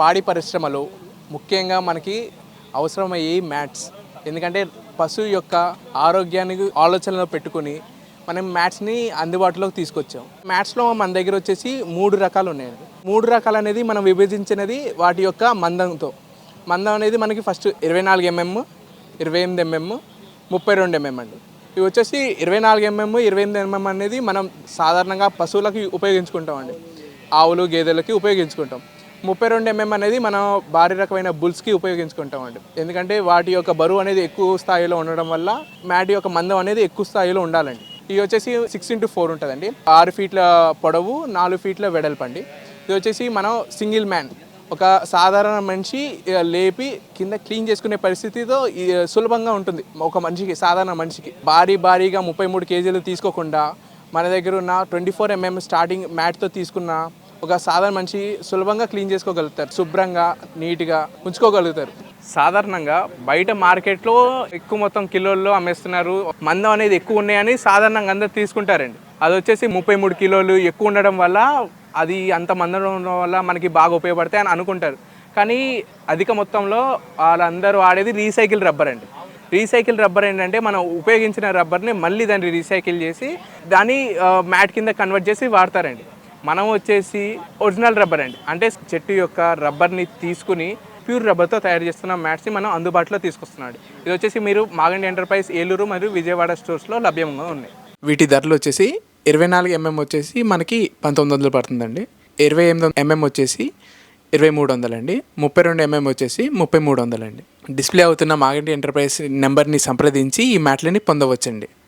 పాడి పరిశ్రమలో ముఖ్యంగా మనకి అవసరమయ్యే మ్యాట్స్. ఎందుకంటే పశువు యొక్క ఆరోగ్యానికి ఆలోచనలో పెట్టుకుని మనం మ్యాట్స్ని అందుబాటులోకి తీసుకొచ్చాం. మ్యాట్స్లో మన దగ్గర వచ్చేసి మూడు రకాలు ఉన్నాయండి మూడు రకాలు అనేది మనం విభజించినది వాటి యొక్క మందంతో. మందం అనేది మనకి ఫస్ట్ ఇరవై నాలుగు ఎంఎం ఇరవై ఎనిమిది ఎంఎం ముప్పై రెండు ఎంఎం అండి. ఇవి వచ్చేసి ఇరవై నాలుగు ఎంఎం ఇరవై ఎనిమిది ఎంఎం అనేది మనం సాధారణంగా పశువులకి ఉపయోగించుకుంటామండి. ఆవులు గేదెలకి ఉపయోగించుకుంటాం. ముప్పై రెండు ఎంఎం అనేది మనం భారీ రకమైన బుల్స్కి ఉపయోగించుకుంటాం అండి ఎందుకంటే వాటి యొక్క బరువు అనేది ఎక్కువ స్థాయిలో ఉండడం వల్ల మ్యాట్ యొక్క మందం అనేది ఎక్కువ స్థాయిలో ఉండాలండి. ఇది వచ్చేసి సిక్స్ ఇంటూ ఫోర్ ఉంటుందండి. ఆరు ఫీట్ల పొడవు నాలుగు ఫీట్ల వెడల్పండి ఇది వచ్చేసి మనం సింగిల్ మ్యాన్ ఒక సాధారణ మనిషి లేపి కింద క్లీన్ చేసుకునే పరిస్థితితో సులభంగా ఉంటుంది. ఒక మనిషికి సాధారణ మనిషికి. భారీ భారీగా ముప్పై మూడు కేజీలు తీసుకోకుండా మన దగ్గర ఉన్న ట్వంటీ ఫోర్ ఎంఎం స్టార్టింగ్ మ్యాట్తో తీసుకున్న ఒక సాధారణ మనిషి సులభంగా క్లీన్ చేసుకోగలుగుతారు. శుభ్రంగా నీట్గా ఉంచుకోగలుగుతారు. సాధారణంగా బయట మార్కెట్లో ఎక్కువ మొత్తం కిలోల్లో అమ్మేస్తున్నారు. మందం అనేది ఎక్కువ ఉన్నాయని సాధారణంగా అందరు తీసుకుంటారండి. అది వచ్చేసి ముప్పై మూడు కిలోలు ఎక్కువ ఉండడం వల్ల అది అంత మందం ఉండడం వల్ల మనకి బాగా ఉపయోగపడతాయి అని అనుకుంటారు. కానీ అధిక మొత్తంలో వాళ్ళందరూ వాడేది రీసైకిల్ రబ్బర్ అండి. రీసైకిల్ రబ్బర్ ఏంటంటే మనం ఉపయోగించిన రబ్బర్ని మళ్ళీ దాన్ని రీసైకిల్ చేసి దాన్ని మ్యాట్ కింద కన్వర్ట్ చేసి వాడతారండి. మనం వచ్చేసి ఒరిజినల్ రబ్బర్ అండి. అంటే చెట్టు యొక్క రబ్బర్ని తీసుకుని ప్యూర్ రబ్బర్తో తయారు చేస్తున్న మ్యాట్స్ని మనం అందుబాటులో తీసుకొస్తున్నాడు ఇది వచ్చేసి మీరు మాగండి ఎంటర్ప్రైజ్ ఏలూరు మరియు విజయవాడ స్టోర్స్లో లభ్యంగా ఉన్నాయి. వీటి ధరలు వచ్చేసి ఇరవై నాలుగు ఎంఎం వచ్చేసి మనకి పంతొమ్మిది వందలు పడుతుందండి. ఇరవై ఎనిమిది ఎంఎం వచ్చేసి ఇరవై మూడు వందలండి ముప్పై రెండు ఎంఎం వచ్చేసి ముప్పై మూడు వందలండి డిస్ప్లే అవుతున్న మాగంటి ఎంటర్ప్రైజ్ నెంబర్ని సంప్రదించి ఈ మ్యాట్లని పొందవచ్చండి.